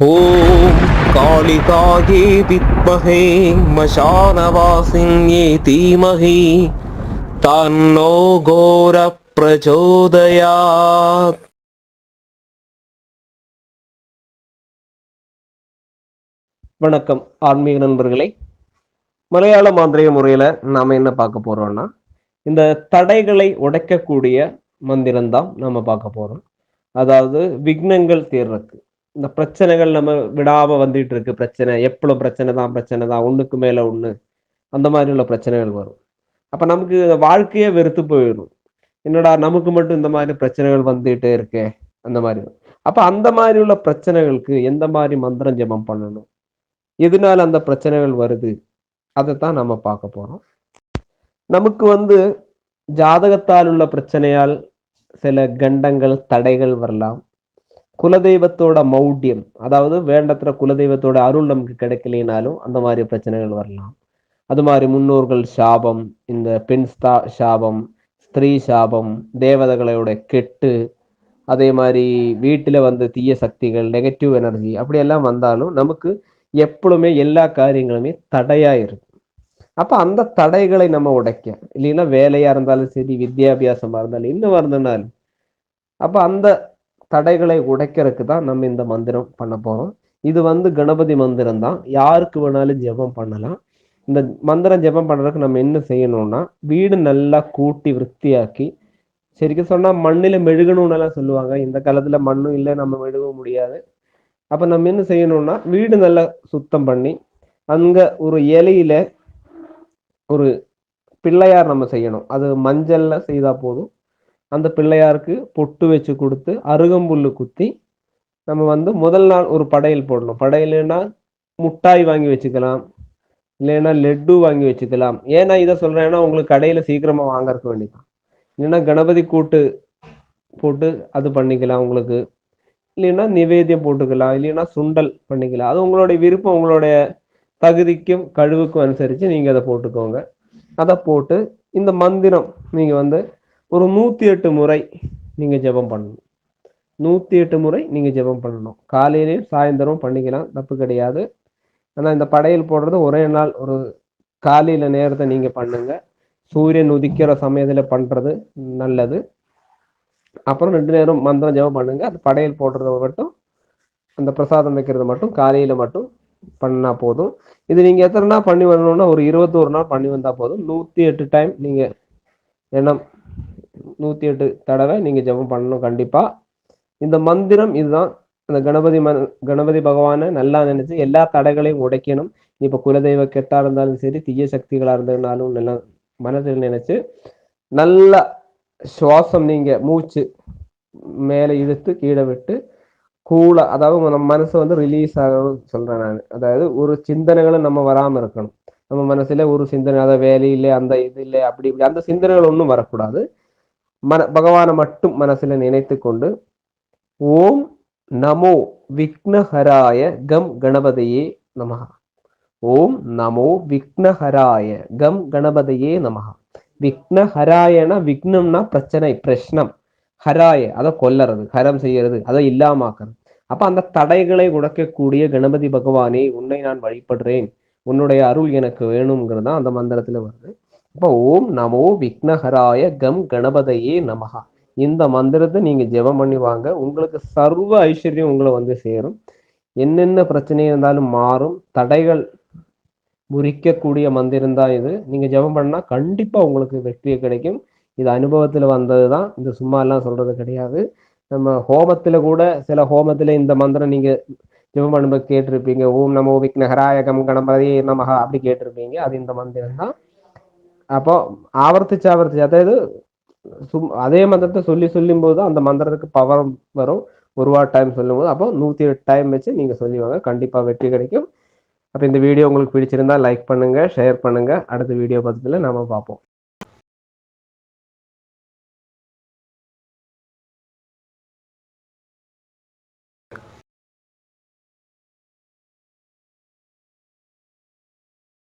ॐ कालिकायै विद्महे मशानवासिन्ये धीमहि तन्नो घोरप्रचोदयात् வணக்கம் ஆன்மீக நண்பர்களே மலையாள மாந்திரிக முறையில நாம என்ன பார்க்க போறோம்னா இந்த தடைகளை உடைக்கக்கூடிய மந்திரம் தான் நாம பார்க்க போறோம் அதாவது விக்னங்கள் தீர்றதுக்கு இந்த பிரச்சனைகள் நம்ம விடாம வந்துட்டு இருக்கு. பிரச்சனை எப்பளும் பிரச்சனை தான் பிரச்சனை தான். ஒண்ணுக்கு மேல ஒண்ணு. அந்த மாதிரி உள்ள பிரச்சனைகள் வரும். அப்ப நமக்கு வாழ்க்கையே வெறுத்து போயிடும். என்னடா நமக்கு மட்டும் இந்த மாதிரி பிரச்சனைகள் வந்துட்டே இருக்கே. அந்த மாதிரி. அப்ப அந்த மாதிரி உள்ள பிரச்சனைகளுக்கு எந்த மாதிரி மந்திரம் ஜெபம் பண்ணணும்? எதனால அந்த பிரச்சனைகள் வருது? அதைத்தான் நம்ம பார்க்க போறோம். நமக்கு வந்து ஜாதகத்தால் உள்ள பிரச்சனையால் சில கண்டங்கள் தடைகள் வரலாம். குலதெய்வத்தோட மௌட்டியம் அதாவது வேண்டத்துல குலதெய்வத்தோட அருள் நமக்கு கிடைக்கலனாலும் அந்த மாதிரி பிரச்சனைகள் வரலாம். அது மாதிரி முன்னோர்கள் சாபம் இந்த பெண் ஸ்தா சாபம் ஸ்திரீ சாபம் தேவதைகளோட கெட்டு அதே மாதிரி வீட்டில் வந்து தீய சக்திகள் நெகட்டிவ் எனர்ஜி அப்படியெல்லாம் வந்தாலும் நமக்கு எப்பொழுதுமே எல்லா காரியங்களுமே தடையா இருக்கும். அப்ப அந்த தடைகளை நம்ம உடைக்க இல்லைன்னா வேலையா இருந்தாலும் சரி வித்யாபியாசமா இருந்தாலும் இன்னும் இருந்தாலும் அப்ப அந்த தடைகளை உடைக்கிறதுக்கு தான் நம்ம இந்த மந்திரம் பண்ண போறோம். இது வந்து கணபதி மந்திரம் தான். யாருக்கு வேணாலும் ஜெபம் பண்ணலாம். இந்த மந்திரம் ஜெபம் பண்ணுறதுக்கு நம்ம என்ன செய்யணும்னா வீடு நல்லா கூட்டி விருத்தியாக்கி சரிக்கும் சொன்னா மண்ணில் மெழுகணும்னு எல்லாம் சொல்லுவாங்க. இந்த காலத்துல மண்ணும் இல்லை நம்ம மெழுக முடியாது. அப்போ நம்ம என்ன செய்யணும்னா வீடு நல்லா சுத்தம் பண்ணி அங்கே ஒரு இலையில ஒரு பிள்ளையார் நம்ம செய்யணும். அது மஞ்சள்ல செய்தால் போதும். அந்த பிள்ளையாருக்கு பொட்டு வச்சு கொடுத்து அருகம்புல்லு குத்தி நம்ம வந்து முதல் நாள் ஒரு படையல் போடணும். படையல்னா முட்டாய் வாங்கி வச்சுக்கலாம். இல்லைன்னா லெட்டு வாங்கி வச்சுக்கலாம். ஏன்னா இதை சொல்கிறேன்னா உங்களுக்கு கடையில் சீக்கிரமாக வாங்கறதுக்கு வேண்டியதான் இல்லைன்னா கணபதி கூட்டு போட்டு அது பண்ணிக்கலாம் உங்களுக்கு. இல்லைன்னா நிவேத்தியம் போட்டுக்கலாம். இல்லைன்னா சுண்டல் பண்ணிக்கலாம். அது உங்களுடைய விருப்பம் உங்களுடைய தகுதிக்கும் கழுவுக்கும் அனுசரித்து நீங்கள் அதை போட்டுக்கோங்க. அதை போட்டு இந்த மந்திரம் நீங்கள் வந்து ஒரு நூற்றி எட்டு முறை நீங்கள் ஜெபம் பண்ணணும். நூற்றி எட்டு முறை நீங்கள் ஜெபம் பண்ணணும். காலையிலையும் சாயந்தரம் பண்ணிக்கலாம். தப்பு கிடையாது. ஆனால் இந்த படையல் போடுறது ஒரே நாள் ஒரு காலையில் நேரத்தை நீங்கள் பண்ணுங்க. சூரியன் உதிக்கிற சமயத்தில் பண்ணுறது நல்லது. அப்புறம் ரெண்டு நேரம் மந்திரம் ஜெபம் பண்ணுங்க. அந்த படையல் போடுறத மட்டும் அந்த பிரசாதம் வைக்கிறது மட்டும் காலையில மட்டும் பண்ணா போதும். இது நீங்க எத்தனை நாள் பண்ணி வரணும்னா ஒரு இருபத்தோரு நாள் பண்ணி வந்தா போதும். நூத்தி எட்டு டைம் நீங்க எண்ணம் நூத்தி எட்டு தடவை நீங்க ஜெபம் பண்ணணும் கண்டிப்பா. இந்த மந்திரம் இதுதான். அந்த கணபதி ம கணபதி பகவானை நல்லா நினைச்சு எல்லா தடைகளையும் உடைக்கணும். இப்ப குலதெய்வ கெட்டா இருந்தாலும் சரி தீய சக்திகளா இருந்ததுனாலும் நல்லா மனதில் நினைச்சு நல்லா சுவாசம் நீங்க மூச்சு மேலே இழுத்து கீழே விட்டு கூலா அதாவது நம்ம மனசு வந்து ரிலீஸ் ஆகணும் சொல்றேன் நான். அதாவது ஒரு சிந்தனைகளும் நம்ம வராம இருக்கணும். நம்ம மனசுல ஒரு சிந்தனை அதை வேலையில்லை அந்த இது இல்லை அப்படி இப்படி அந்த சிந்தனைகள் ஒன்றும் வரக்கூடாது. மன பகவானை மட்டும் மனசுல நினைத்து கொண்டு ஓம் நமோ விக்னஹராய கம் கணபதியே நமஹா. ஓம் நமோ விக்னஹராய கம் கணபதியே நமஹ. விக்னஹராயனா விக்னம்னா பிரச்சனை பிரஷ்னம். ஹராய அதை கொல்லறது ஹரம் செய்யறது அதை இல்லாமாக்குறது அப்ப அந்த தடைகளை உடைக்கக்கூடிய கணபதி பகவானே உன்னை நான் வழிபடுறேன். உன்னுடைய அருள் எனக்கு வேணுங்கிறது தான் அந்த மந்திரத்துல வருது. அப்ப ஓம் நமோ விக்னஹராய கம் கணபதையே நமகா இந்த மந்திரத்தை நீங்க ஜெபம் பண்ணி வாங்க. உங்களுக்கு சர்வ ஐஸ்வர்யம் உங்களை வந்து சேரும். என்னென்ன பிரச்சனை இருந்தாலும் மாறும். தடைகள் முறிக்கக்கூடிய மந்திரம் தான் இது. நீங்க ஜெபம் பண்ணா கண்டிப்பா உங்களுக்கு வெற்றி கிடைக்கும். இது அனுபவத்துல வந்தது தான் இந்த சும்மா எல்லாம் சொல்றது கிடையாது. நம்ம ஹோமத்துல கூட சில ஹோமத்துல இந்த மந்திரம் நீங்க ஜெபம் பண்ணும்போது கேட்டிருப்பீங்க. ஓம் நமோ விக்னஹராயகம் கணபதி நமகா அப்படி கேட்டிருப்பீங்க. அது இந்த மந்திரம் தான் அப்போ ஆவர்த்திச்சு ஆவர்த்திச்சு. அதாவது சும் அதே மந்திரத்தை சொல்லி சொல்லும் போது அந்த மந்திரத்துக்கு பவர் வரும். ஒரு வாட் டைம் சொல்லும் போது அப்போ நூத்தி எட்டு டைம் வச்சு நீங்க சொல்லிவாங்க கண்டிப்பா வெற்றி கிடைக்கும். அப்போ இந்த வீடியோ உங்களுக்கு பிடிச்சிருந்தா லைக் பண்ணுங்க ஷேர் பண்ணுங்க. அடுத்த வீடியோ பக்கத்தில் நாம பார்ப்போம்.